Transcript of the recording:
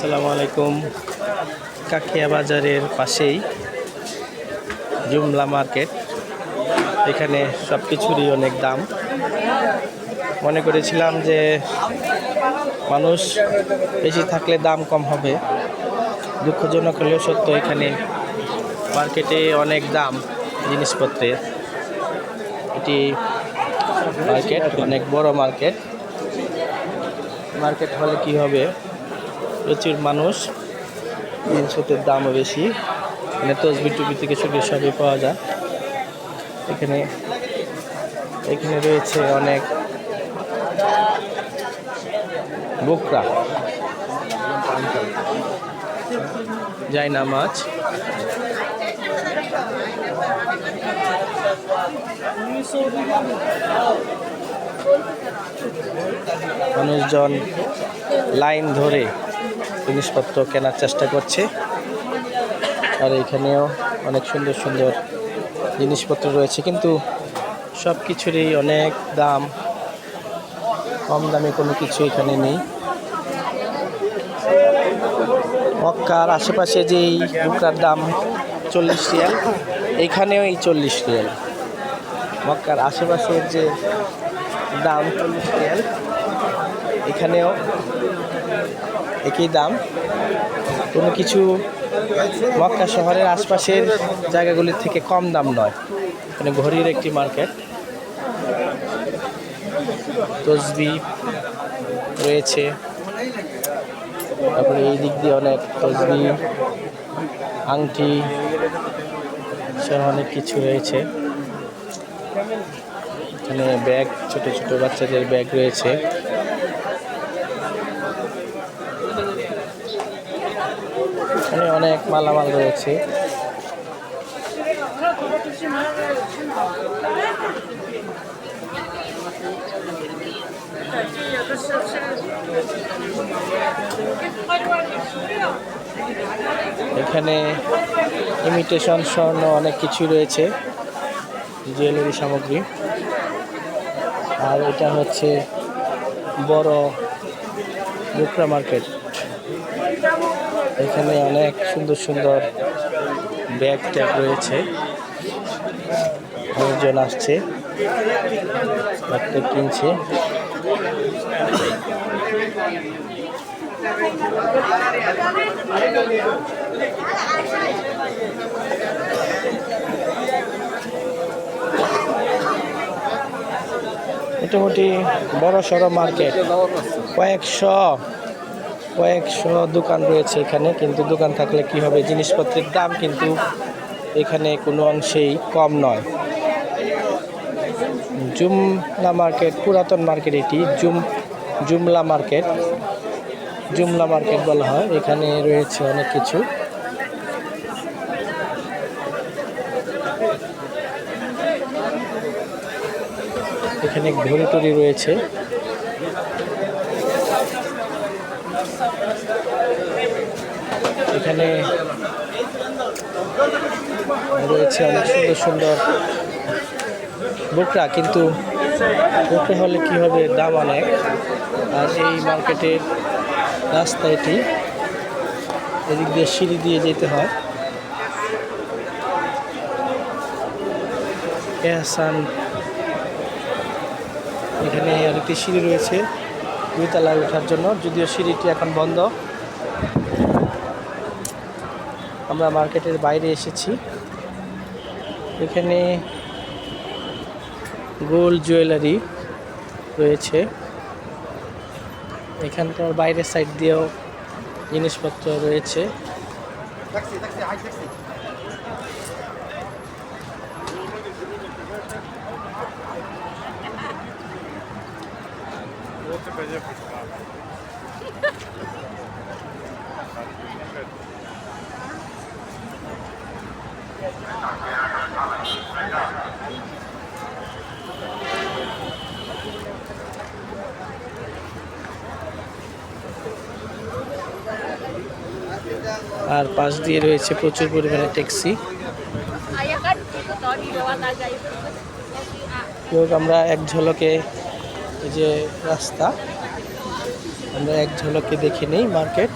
আসসালামু আলাইকুম। কাকিয়া বাজারের পাশেই জুমলা মার্কেট। এখানে সব কিছুরই অনেক দাম। মনে করেছিলাম যে মানুষ বেশি থাকলে দাম কম হবে। দুঃখজনক হলেও সত্য, এখানে মার্কেটে অনেক দাম জিনিসপত্রের। এটি মার্কেট, অনেক বড় মার্কেট। মার্কেট হলে কি হবে? প্রচুর মানুষ। জিনিসপত্রের দামও বেশি। এখানে তসবি টুপি থেকে শুরু সবই পাওয়া যায়। এখানে এখানে রয়েছে অনেক বোকরা। যাই মাছ। মানুষজন লাইন ধরে জিনিসপত্র কেনার চেষ্টা করছে। আর এখানেও অনেক সুন্দর সুন্দর জিনিসপত্র রয়েছে। কিন্তু সব কিছুরই অনেক দাম। কম দামে কোনো কিছু এখানে নেই। মক্কার আশেপাশে যেই বুকার দাম চল্লিশ রিয়াল এইখানেও এই চল্লিশ রিয়াল। মক্কার আশেপাশের যে দাম চল্লিশ রিয়াল, এখানেও একই দাম। কোনো কিছু মক্কা শহরের আশপাশের জায়গাগুলির থেকে কম দাম নয়। মানে ঘড়ির একটি মার্কেট। তসবি রয়েছে। তারপরে এই দিক দিয়ে অনেক তসবি, আংটি সহ অনেক কিছু রয়েছে। এখানে ব্যাগ, ছোট ছোট বাচ্চাদের ব্যাগ রয়েছে এখানে অনেক মালামাল রয়েছে। এখানে ইমিটেশন স্বর্ণ অনেক কিছু রয়েছে জুয়েলারি সামগ্রী। আর এটা হচ্ছে বড় বুকরা মার্কেট। এখানে অনেক সুন্দর সুন্দর ব্যাগ ট্যাগ রয়েছে। অনেকজন আসছে ব্যাগটা কিনছে। মোটামুটি বড় সড়ো মার্কেট। কয়েকশো কয়েকশো দোকান রয়েছে এখানে, কিন্তু দোকান থাকলে কি হবে? জিনিসপত্রের দাম কিন্তু এখানে কোনো অংশেই কম নয়। জুমলা মার্কেট, পুরাতন মার্কেট এটি, জুম, জুমলা মার্কেট। জুমলা মার্কেট বলা হয়, এখানে রয়েছে অনেক কিছু। এখানে ঘড়ি টড়ি রয়েছে। এখানে রয়েছে অনেক সুন্দর সুন্দর বোকরা, কিন্তু বোকরা হলে কি হবে দাম অনেক। আর এই মার্কেটের রাস্তা এটি। এদিক দিয়ে সিঁড়ি দিয়ে যেতে হয়। এহসান। এখানে আরেকটি সিঁড়ি রয়েছে। দুই তলায় ওঠার জন্য, যদিও সিঁড়িটি এখন বন্ধ। আমরা মার্কেটের বাইরে এসেছি। এখানে গোল্ড জুয়েলারি রয়েছে। এখানকার বাইরের সাইড দিয়েও জিনিসপত্র রয়েছে। আর পাশ দিয়ে রয়েছে প্রচুর পরিমাণে ট্যাক্সি। আমরা এক ঝলকে এই যে রাস্তা আমরা এক ঝলকে দেখে নেই মার্কেট।